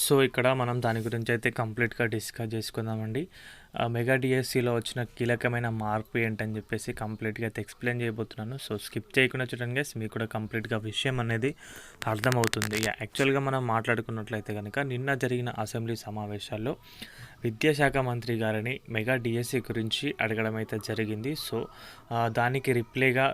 So ఇక్కడ మనం దాని గురించి అయితే కంప్లీట్గా డిస్కస్ చేసుకుందామండి. మెగా డిఎస్సిలో వచ్చిన కీలకమైన మార్పు ఏంటని చెప్పేసి కంప్లీట్గా అయితే ఎక్స్ప్లెయిన్ చేయబోతున్నాను. సో స్కిప్ చేయకుండా చూడండి మీకు కూడా కంప్లీట్గా విషయం అనేది అర్థమవుతుంది. యాక్చువల్గా మనం మాట్లాడుకున్నట్లయితే కనుక నిన్న జరిగిన అసెంబ్లీ సమావేశాల్లో విద్యాశాఖ మంత్రి గారిని మెగా డిఎస్సి గురించి అడగడం అయితే జరిగింది. సో దానికి రిప్లైగా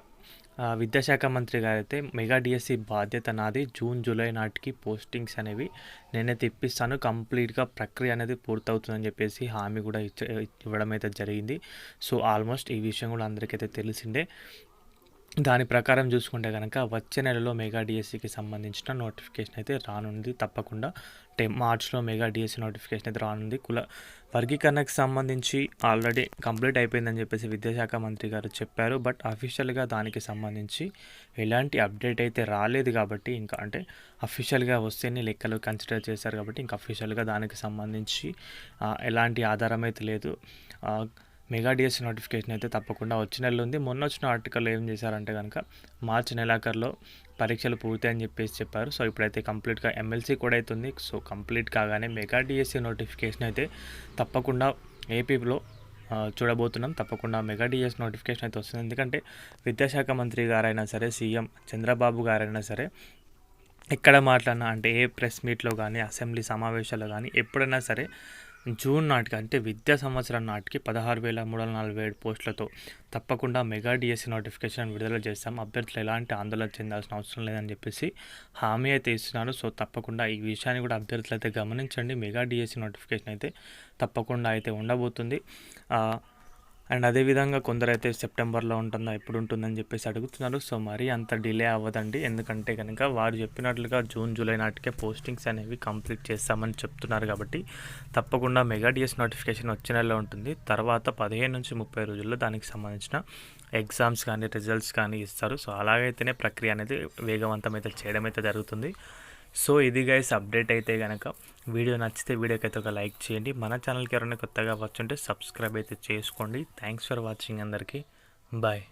విద్యాశాఖ మంత్రి గారైతే మెగా డిఎస్సి బాధ్యత నాది జూన్ జూలై నాటికి పోస్టింగ్స్ అనేవి నేనే తెప్పిస్తాను. కంప్లీట్గా ప్రక్రియ అనేది పూర్తవుతుందని చెప్పేసి హామీ కూడా ఇచ్చ ఇవ్వడం అయితే జరిగింది. సో ఆల్మోస్ట్ ఈ విషయం కూడా అందరికైతే తెలిసిండే దాని ప్రకారం చూసుకుంటే కనుక వచ్చే నెలలో మెగా డిఎస్సికి సంబంధించిన నోటిఫికేషన్ అయితే రానుంది తప్పకుండా. అంటే మార్చ్లో మెగా డిఎస్సి నోటిఫికేషన్ అయితే రానుంది. కుల వర్గీకరణకు సంబంధించి ఆల్రెడీ కంప్లీట్ అయిపోయిందని చెప్పేసి విద్యాశాఖ మంత్రి గారు చెప్పారు. బట్ అఫీషియల్గా దానికి సంబంధించి ఎలాంటి అప్డేట్ అయితే రాలేదు కాబట్టి ఇంకా అంటే అఫీషియల్గా వస్తేనే లెక్కలు కన్సిడర్ చేశారు కాబట్టి ఇంకా అఫీషియల్గా దానికి సంబంధించి ఎలాంటి ఆధారం అయితే లేదు. మెగా డిఎస్సి నోటిఫికేషన్ అయితే తప్పకుండా వచ్చే నెలలో ఉంది. మొన్న వచ్చిన ఆర్టికల్లో ఏం చేశారంటే కనుక మార్చి నెలాఖరులో పరీక్షలు పూర్తి అని చెప్పేసి చెప్పారు. సో ఇప్పుడైతే కంప్లీట్గా ఎమ్మెల్సీ కూడా అవుతుంది సో కంప్లీట్ కాగానే మెగా డిఎస్సీ నోటిఫికేషన్ అయితే తప్పకుండా ఏపీలో చూడబోతున్నాం. తప్పకుండా మెగా డిఎస్ నోటిఫికేషన్ అయితే వస్తుంది. ఎందుకంటే విద్యాశాఖ మంత్రి గారైనా సరే సీఎం చంద్రబాబు గారైనా సరే ఎక్కడ మాట్లాడినా అంటే ఏ ప్రెస్ మీట్లో కానీ అసెంబ్లీ సమావేశాల్లో కానీ ఎప్పుడైనా సరే జూన్ నాటికి అంటే విద్యా సంవత్సరం నాటికి పదహారు వేల మూడు వందల నలభై ఏడు పోస్టులతో తప్పకుండా మెగా డిఎస్సి నోటిఫికేషన్ విడుదల చేస్తాం. అభ్యర్థులు ఎలాంటి ఆందోళన చెందాల్సిన అవసరం లేదని చెప్పేసి హామీ అయితే ఇస్తున్నారు. సో తప్పకుండా ఈ విషయాన్ని కూడా అభ్యర్థులు అయితే గమనించండి. మెగా డిఎస్సి నోటిఫికేషన్ అయితే తప్పకుండా అయితే ఉండబోతుంది. అండ్ అదేవిధంగా కొందరైతే సెప్టెంబర్లో ఉంటుందా ఎప్పుడు ఉంటుందని చెప్పేసి అడుగుతున్నారు. సో మరి అంత డిలే అవ్వదండి. ఎందుకంటే కనుక వారు చెప్పినట్లుగా జూన్ జూలై నాటికే పోస్టింగ్స్ అనేవి కంప్లీట్ చేస్తామని చెప్తున్నారు కాబట్టి తప్పకుండా మెగా డిఎస్ నోటిఫికేషన్ వచ్చే నెలలో ఉంటుంది. తర్వాత పదిహేను నుంచి ముప్పై రోజుల్లో దానికి సంబంధించిన ఎగ్జామ్స్ కానీ రిజల్ట్స్ కానీ ఇస్తారు. సో అలాగైతేనే ప్రక్రియ అనేది వేగవంతం అయితే చేయడం అయితే జరుగుతుంది. సో ఇది గైస్ అప్డేట్ అయితే కనుక వీడియో నచ్చితే వీడియోకి అయితే ఒక లైక్ చేయండి. మన ఛానల్కి ఎవరైనా కొత్తగా వచ్చుంటే సబ్స్క్రైబ్ అయితే చేసుకోండి. థ్యాంక్స్ ఫర్ వాచింగ్ అందరికీ. బాయ్